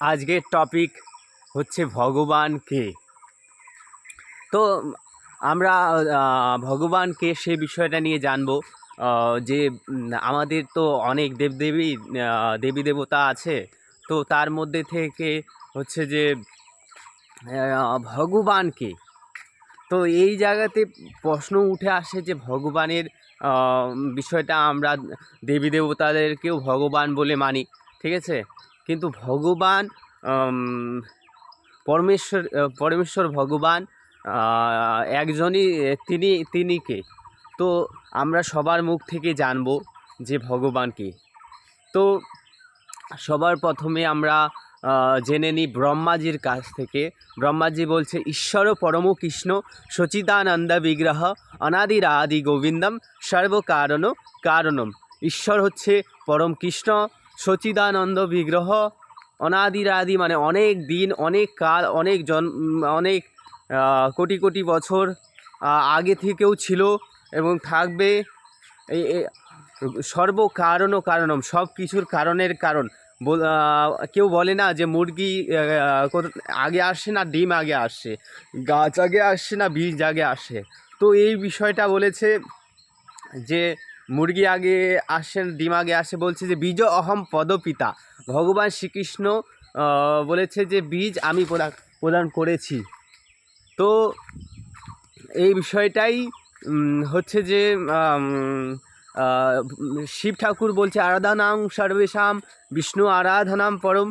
আজকের টপিক হচ্ছে ভগবান কে? তো আমরা ভগবানকে সে বিষয়টা নিয়ে জানব। যে আমাদের তো অনেক দেবদেবী দেবী দেবতা আছে। তো তার মধ্যে থেকে হচ্ছে যে ভগবানকে তো এই জায়গাতে প্রশ্ন উঠে আসে যে, ভগবানের বিষয়টা আমরা দেবী দেবতাদেরকেও ভগবান বলে মানি, ঠিক আছে? কিন্তু ভগবান পরমেশ্বর পরমেশ্বর ভগবান একজনই, তিনি তিনি কে তো আমরা সবার মুখ থেকে জানব যে ভগবান কে। তো সবার প্রথমে আমরা জেনে নিই ব্রহ্মাজির কাছ থেকে। ব্রহ্মাজি বলছে, ঈশ্বর পরম কৃষ্ণ সচিদানন্দ বিগ্রহ অনাদির আদি গোবিন্দম সর্বকারণ কারণম। ঈশ্বর হচ্ছে পরম কৃষ্ণ সচিদানন্দ বিগ্রহ, অনাদিরাদি মানে অনেক দিন, অনেক কাল, অনেক জন, অনেক কোটি কোটি বছর আগে থেকেও ছিল এবং থাকবে। এই সর্বকারণ কারণম, সব কিছুর কারণের কারণ। কেউ বলে না যে মুরগি আগে আসে না, ডিম আগে আসে গাছ আগে আসে না, বীজ আগে আসে তো এই বিষয়টা বলেছে যে মুরগি আগে আসে না ডিম আগে আসে, বলছে যে, বীজ অহম পদপিতা। ভগবান শ্রীকৃষ্ণ বলেছে যে, বীজ আমি প্রদান করেছি। তো এই বিষয়টাই হচ্ছে যে শিব ঠাকুর বলছে, আরাধনাং সর্বেশাম বিষ্ণু আরাধনাম পরম।